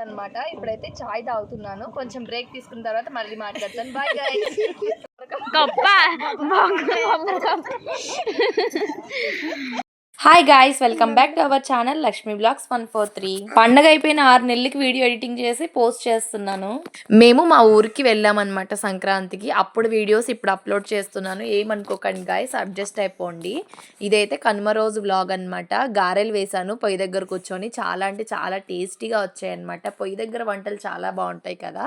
అన్నమాట. ఇప్పుడైతే చాయ్ తాగుతున్నాను. కొంచెం బ్రేక్ తీసుకున్న తర్వాత మళ్ళీ మాట్లాడతాను. బాయ్ గైస్ గొప్ప. Hi guys welcome back to our channel Lakshmi vlogs one four three పండగ అయిపోయిన ఆరు నెలలకి వీడియో ఎడిటింగ్ చేసి పోస్ట్ చేస్తున్నాను. మేము మా ఊరికి వెళ్ళామన్నమాట సంక్రాంతికి. అప్పుడు వీడియోస్ ఇప్పుడు అప్లోడ్ చేస్తున్నాను. ఏమనుకోకండి గాయస్ అడ్జస్ట్ అయిపోండి. ఇదైతే కనుమ రోజు బ్లాగ్ అన్నమాట. గారెలు వేశాను పొయ్యి దగ్గర కూర్చొని చాలా అంటే చాలా టేస్టీగా వచ్చాయన్నమాట. పొయ్యి దగ్గర వంటలు చాలా బాగుంటాయి కదా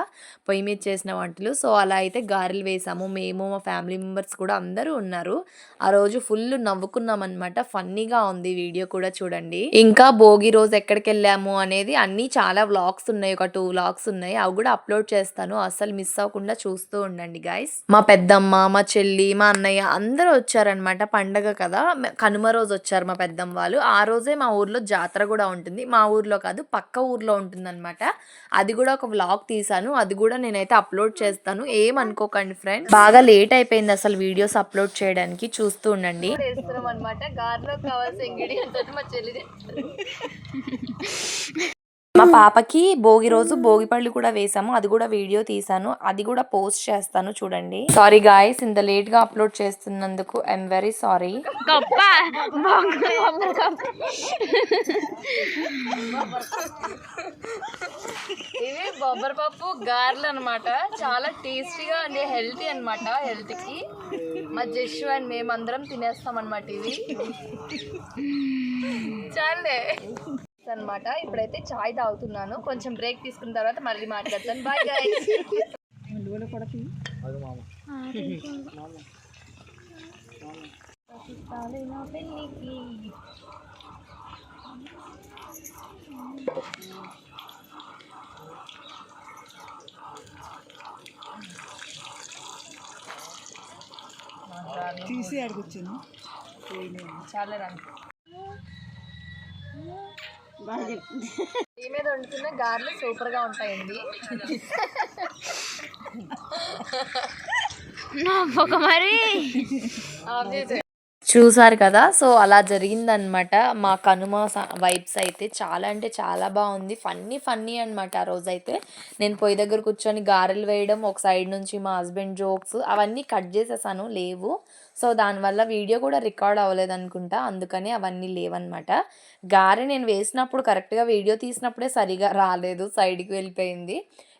పొయ్యి మీద చేసిన వంటలు. సో అలా అయితే గారెలు వేసాము మేము మా ఫ్యామిలీ మెంబర్స్ కూడా అందరూ ఉన్నారు. ఆ రోజు ఫుల్ నవ్వుకున్నాం అనమాట ఫన్నీగా ఉంది వీడియో కూడా చూడండి. ఇంకా భోగి రోజు ఎక్కడికి వెళ్ళాము అనేది అన్ని చాలా వ్లాగ్స్ ఉన్నాయి. ఒక టూ వ్లాగ్స్ ఉన్నాయి. అవి కూడా అప్లోడ్ చేస్తాను. అసలు మిస్ అవ్వకుండా చూస్తూ ఉండండి గాయస్ మా పెద్దమ్మ మా చెల్లి మా అన్నయ్య అందరూ వచ్చారనమాట పండగ కదా. కనుమ రోజు వచ్చారు మా పెద్దమ్మ వాళ్ళు. ఆ రోజే మా ఊర్లో జాతర కూడా ఉంటుంది. మా ఊర్లో కాదు పక్క ఊర్లో ఉంటుంది అది కూడా ఒక వ్లాగ్ తీసాను అది కూడా నేనైతే అప్లోడ్ చేస్తాను. ఏమనుకోకండి ఫ్రెండ్ బాగా లేట్ అయిపోయింది అసలు వీడియోస్ అప్లోడ్ చేయడానికి. చూస్తూ ఉండండి. అనమాట గార్లో కావాల్సిన ఇంగ్రీడియంట్స్ మా చెల్లి చెప్తారు. మా పాపకి భోగి రోజు భోగి పళ్ళు కూడా వేసాము. అది కూడా వీడియో తీసాను అది కూడా పోస్ట్ చేస్తాను చూడండి. సారీ గాయస్ ఇంత లేట్గా అప్లోడ్ చేస్తున్నందుకు ఐఎమ్ వెరీ సారీ గొప్ప. ఇవి బొబ్బరి పప్పు గారెలు అనమాట చాలా టేస్టీగా అండ్ హెల్తీ అనమాట హెల్త్కి. మా జస్సు అండ్ మేమందరం తినేస్తాం అనమాట ఇవి. చాలే. అన్నమాట. ఇప్పుడైతే చాయ్ తాగుతున్నాను. కొంచెం బ్రేక్ తీసుకున్న తర్వాత మళ్ళీ మాట్లాడతాను. బాయ్ గైస్ తీసి అడుగుచ్చాను చాలా రండి ఈ మీద వండుతున్న గారెలు సూపర్గా ఉంటాయండి ఒక మరి. ఆఫ్ చేసే చూసారు కదా? సో అలా జరిగిందనమాట మా కనుమ వైబ్స్ అయితే చాలా అంటే చాలా బాగుంది. ఫన్నీ ఫన్నీ అనమాట ఆ రోజు అయితే నేను పొయ్యి దగ్గర కూర్చొని గారెలు వేయడం ఒక సైడ్ నుంచి మా హస్బెండ్ జోక్స్ అవన్నీ కట్ చేసేసాను లేవు. సో దానివల్ల వీడియో కూడా రికార్డ్ అవ్వలేదు అనుకుంటా. అందుకని అవన్నీ లేవన్నమాట. గారె నేను వేసినప్పుడు కరెక్ట్గా వీడియో తీసినప్పుడే సరిగా రాలేదు సైడ్కి వెళ్ళిపోయింది.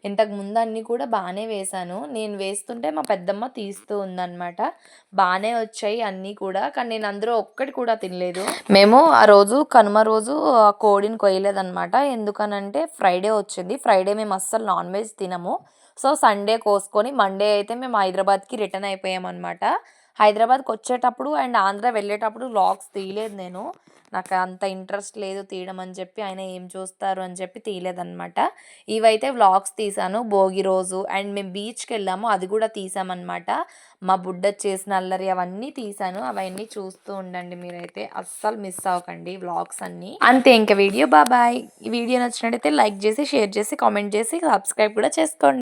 ఇంతకు ముందు అన్నీ కూడా బాగానే వేశాను. నేను వేస్తుంటే మా పెద్దమ్మ తీస్తూ ఉందన్నమాట. బాగానే వచ్చాయి అన్నీ కూడా. కానీ నేను అందులో ఒక్కటి కూడా తినలేదు. మేము ఆ రోజు కనుమ రోజు ఆ కోడిని కొయ్యలేదన్నమాట. ఎందుకనంటే ఫ్రైడే వచ్చింది. ఫ్రైడే మేము అస్సలు నాన్ వెజ్ తినము. సో సండే కోసుకొని మండే అయితే మేము హైదరాబాద్కి రిటర్న్ అయిపోయామన్నమాట. హైదరాబాద్కి వచ్చేటప్పుడు అండ్ ఆంధ్ర వెళ్ళేటప్పుడు వ్లాగ్స్ తీయలేదు నేను. నాకు అంత ఇంట్రెస్ట్ లేదు తీయడం అని చెప్పి ఆయన ఏం చూస్తారు అని చెప్పి తీయలేదన్నమాట. ఇవైతే వ్లాగ్స్ తీసాను. భోగి రోజు అండ్ మేము బీచ్కి వెళ్ళాము. అది కూడా తీసామన్నమాట. మా బుడ్డ చేసిన అల్లరి అవన్నీ తీసాను. అవన్నీ చూస్తూ ఉండండి మీరైతే. అస్సలు మిస్ అవ్వకండి వ్లాగ్స్ అన్నీ. అంతే ఇంకా వీడియో. బాబాయ్ ఈ వీడియో నచ్చినట్టయితే లైక్ చేసి షేర్ చేసి కామెంట్ చేసి సబ్స్క్రైబ్ కూడా చేసుకోండి.